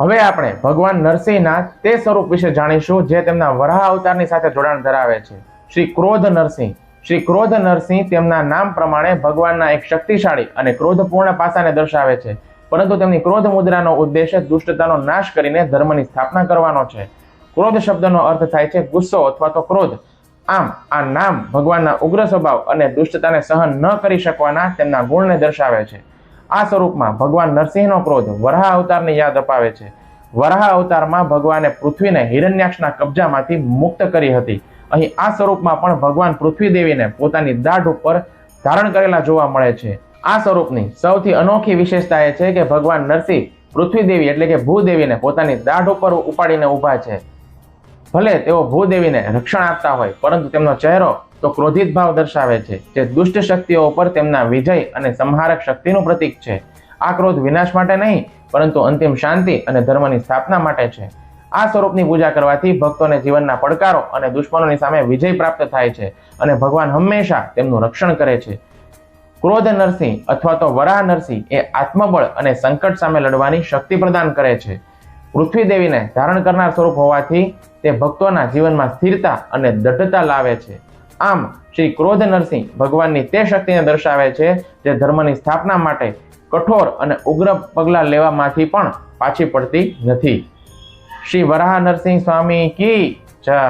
હવે આપણે ભગવાન નરસિંહના તે સ્વરૂપ વિશે જાણીશું જે તેમના વરાહ અવતારની સાથે જોડાણ ધરાવે છે. શ્રી ક્રોધ નરસિંહ. શ્રી ક્રોધ નરસિંહ તેમના નામ પ્રમાણે ભગવાનના એક શક્તિશાળી અને ક્રોધપૂર્ણ પાસાને દર્શાવે છે. પરંતુ તેમની ક્રોધ મુદ્રાનો ઉદ્દેશ્ય દુષ્ટતાનો નાશ કરીને ધર્મની સ્થાપના કરવાનો છે. ક્રોધ શબ્દનો અર્થ થાય છે ગુસ્સો અથવા તો ક્રોધ. આમ, આ નામ ભગવાનના ઉગ્ર સ્વભાવ અને દુષ્ટતાને સહન ન કરી શકવાના તેમના ગુણને દર્શાવે છે. આ સ્વરૂપમાં ભગવાન નરસિંહનો ક્રોધ વરાહ અવતારની યાદ અપાવે છે. વરાહ અવતારમાં ભગવાને પૃથ્વીને હિરણ્યાક્ષના કબજામાંથી મુક્ત કરી હતી. અહીં આ સ્વરૂપમાં પણ ભગવાન પૃથ્વી દેવીને પોતાની દાઢ ઉપર ધારણ કરેલા જોવા મળે છે. આ સ્વરૂપની સૌથી અનોખી વિશેષતા એ છે કે ભગવાન નરસિંહ પૃથ્વી દેવી એટલે કે ભૂદેવીને પોતાની દાઢ ઉપર ઉપાડીને ઊભા છે. ભલે તેઓ ભૂદેવીને રક્ષણ આપતા હોય, પરંતુ તેમનો ચહેરો તો ક્રોધિત ભાવ દર્શાવે છે. જે દુષ્ટ શક્તિઓ ઉપર તેમના વિજય અને સંહારક શક્તિનું પ્રતીક છે. આ ક્રોધ વિનાશ માટે નહીં, પરંતુ અંતિમ શાંતિ અને ધર્મની સ્થાપના માટે છે. આ સ્વરૂપની પૂજા કરવાથી ભક્તોને જીવનના પડકારો અને દુશ્મનોની સામે વિજય પ્રાપ્ત થાય છે અને ભગવાન હંમેશા તેમનું રક્ષણ કરે છે. ક્રોધ નરસિંહ અથવા તો વરાહ નરસિંહ એ આત્મબળ અને સંકટ સામે લડવાની શક્તિ પ્રદાન કરે છે. પૃથ્વી દેવીને ધારણ કરનાર સ્વરૂપ હોવાથી તે ભક્તોના જીવનમાં સ્થિરતા અને દઢતા લાવે છે. આમ શ્રી ક્રોધ નરસિંહ ભગવાનની તે શક્તિને દર્શાવે છે જે ધર્મની સ્થાપના માટે કઠોર અને ઉગ્ર પગલાં લેવામાંથી પણ પાછી પડતી નથી. શ્રી વરાહ નરસિંહ સ્વામી કી જય.